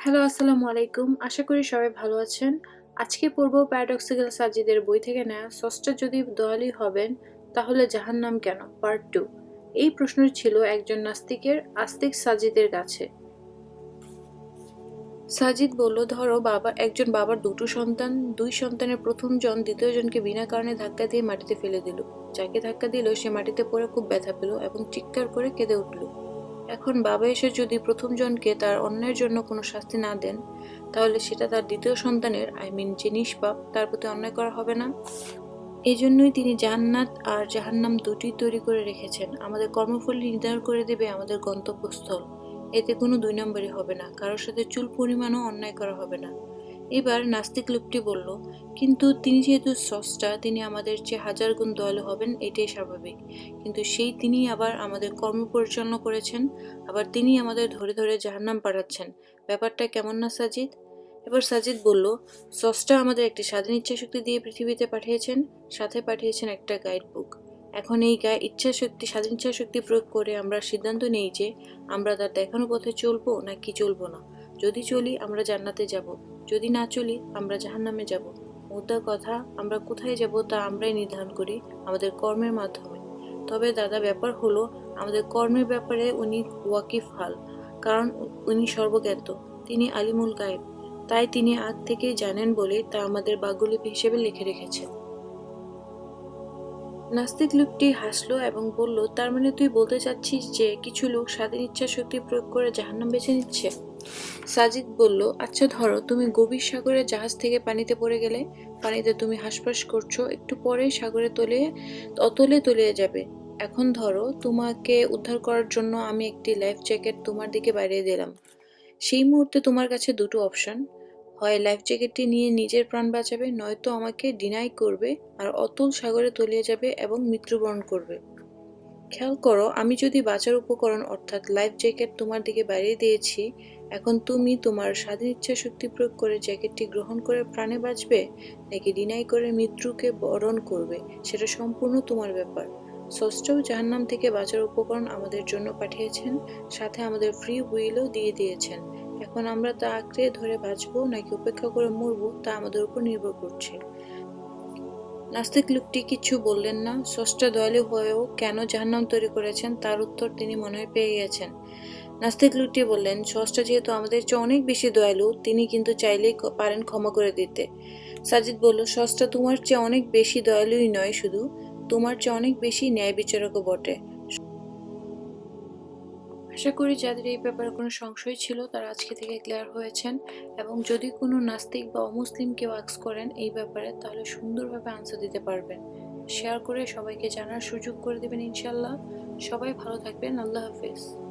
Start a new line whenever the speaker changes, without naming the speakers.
Hello আসসালামু আলাইকুম। আশা করি সবাই ভালো আছেন। আজকে পূর্ব প্যারাডক্সিক্যাল সাজিদের বই থেকে নেয়া ষষ্ঠ যদি দয়ালুই হবেন, তাহলে জাহান্নাম কেন? পার্ট টু এই প্রশ্ন ছিল একজন নাস্তিকের আস্তিক সাজিদের কাছে। সাজিদ বলল, ধরো বাবা, একজন বাবার দুটো সন্তান, দুই সন্তানের প্রথম জন দ্বিতীয় জনকে বিনা কারণে ধাক্কা দিয়ে মাটিতে ফেলে দিল। যাকে ধাক্কা দিল, সে মাটিতে পড়ে খুব ব্যথা পেল এবং চিৎকার করে কেঁদে উঠল। এখন বাবা এসে যদি প্রথম জনকে তার অন্যের জন্য কোনো শাস্তি না দেন, তাহলে সেটা তার দ্বিতীয় সন্তানের আই মিন যে নিষ্পাপ, তার প্রতি অন্যায় করা হবে না। এই জন্যই তিনি জাহান্নাত আর জাহান্নাম দুটি তৈরি করে রেখেছেন। আমাদের কর্মফল নির্ধারণ করে দেবে আমাদের গন্তব্যস্থল। এতে কোনো দুই নম্বরই হবে না। কারোর সাথে চুল পরিমাণও অন্যায় করা হবে না। এবার নাস্তিক লোকটি বলল, কিন্তু তিনি যেহেতু স্রষ্টা, তিনি আমাদের চেয়ে হাজার গুণ দয়ালু হবেন, এটাই স্বাভাবিক। কিন্তু সেই তিনি আবার আমাদের কর্ম পরিচালনা করেছেন, আবার তিনি আমাদের ধরে ধরে জাহান্নাম পাঠাচ্ছেন। ব্যাপারটা কেমন না, সাজিদ? এবার সাজিদ বলল, স্রষ্টা আমাদের একটি স্বাধীন ইচ্ছা শক্তি দিয়ে পৃথিবীতে পাঠিয়েছেন, সাথে পাঠিয়েছেন একটা গাইড বুক এখন এই গায়ে ইচ্ছা শক্তি স্বাধীন ইচ্ছা শক্তি প্রয়োগ করে আমরা সিদ্ধান্ত নেই যে আমরা তার দেখানো পথে চলবো নাকি চলবো না। যদি চলি, আমরা জান্নাতে যাব। যদি না চলি, আমরা জাহান্নামে যাব। মুদ্রা কথা, আমরা কোথায় যাব তা আমরাই নির্ধারণ করি আমাদের কর্মের মাধ্যমে। তবে দাদা, ব্যাপার হলো, আমাদের কর্মের ব্যাপারে উনি ওয়াকিফ হাল, কারণ উনি সর্বজ্ঞাত, তিনি আলিমুল গায়েব। তাই তিনি আগ থেকেই জানেন বলে তা আমাদের বাগ্যলিপি হিসেবে লিখে রেখেছেন। নাস্তিক লোকটি হাসলো এবং বলল, তার মানে তুই বলতে চাচ্ছিস যে কিছু লোক স্বাধীন ইচ্ছা শক্তি প্রয়োগ করে জাহান্নাম বেছে নিচ্ছে? সাজিদ বলল আচ্ছা ধরো, তুমি গভীর সাগরে জাহাজ থেকে পানিতে পড়ে গেলে, পানিতে তুমি হাঁসফাঁস করছ, একটু পরে সাগরে তলে, অতলে তলিয়ে যাবে। এখন ধরো, তোমাকে উদ্ধার করার জন্য আমি একটি লাইফ জ্যাকেট তোমার দিকে বাড়িয়ে দিলাম। সেই মুহূর্তে তোমার কাছে দুটো অপশন। হয় লাইফ জ্যাকেটটি নিয়ে নিজের প্রাণ বাঁচাবে, নয়তো আমাকে ডিনাই করবে, আর অতল সাগরে তলিয়ে যাবে এবং মৃত্যুবরণ করবে। খেয়াল করো, আমি যদি বাঁচার উপকরণ অর্থাৎ লাইফ জ্যাকেট তোমার দিকে বাড়িয়ে দিয়েছি, এখন তুমি তোমার স্বাধীন ইচ্ছা শক্তি প্রয়োগ করে জ্যাকেটটি গ্রহণ করে প্রাণে বাঁচবে, নাকি ডিনাই করে মৃত্যুকে বরণ করবে, সেটা সম্পূর্ণ তোমার ব্যাপার। ষষ্ঠও জাহান্নাম থেকে বাঁচার উপকরণ আমাদের জন্য পাঠিয়েছেন, সাথে আমাদের ফ্রি উইলও দিয়ে দিয়েছেন। এখন আমরা তা আঁকড়ে ধরে বাঁচবো নাকি উপেক্ষা করে মরবো, তা আমাদের উপর নির্ভর করছে। নাস্তিক লোকটি কিছু বললেন না। ষষ্ঠ দয়ালু হয়েও কেন জাহান্নাম তৈরি করেছেন তার উত্তর তিনি মনে পেয়ে গেছেন। নাস্তিক লোকটি বললেন, ষষ্ঠ যেহেতু আমাদের চেয়ে অনেক বেশি দয়ালু, তিনি কিন্তু চাইলেই পারেন ক্ষমা করে দিতে। সাজিদ বলল, ষষ্ঠ তোমার চেয়ে অনেক বেশি দয়ালুই নয় শুধু, তোমার চেয়ে অনেক বেশি ন্যায় বিচারকও বটে। আশা করি যাদের এই ব্যাপারে কোনো সংশয় ছিল, তারা আজকে থেকে ক্লিয়ার হয়েছেন। এবং যদি কোনো নাস্তিক বা অমুসলিম কেউ আক্স করেন এই ব্যাপারে, তাহলে সুন্দরভাবে আনসার দিতে পারবেন। শেয়ার করে সবাইকে জানার সুযোগ করে দেবেন ইনশাল্লাহ সবাই ভালো থাকবেন। আল্লাহ হাফিজ।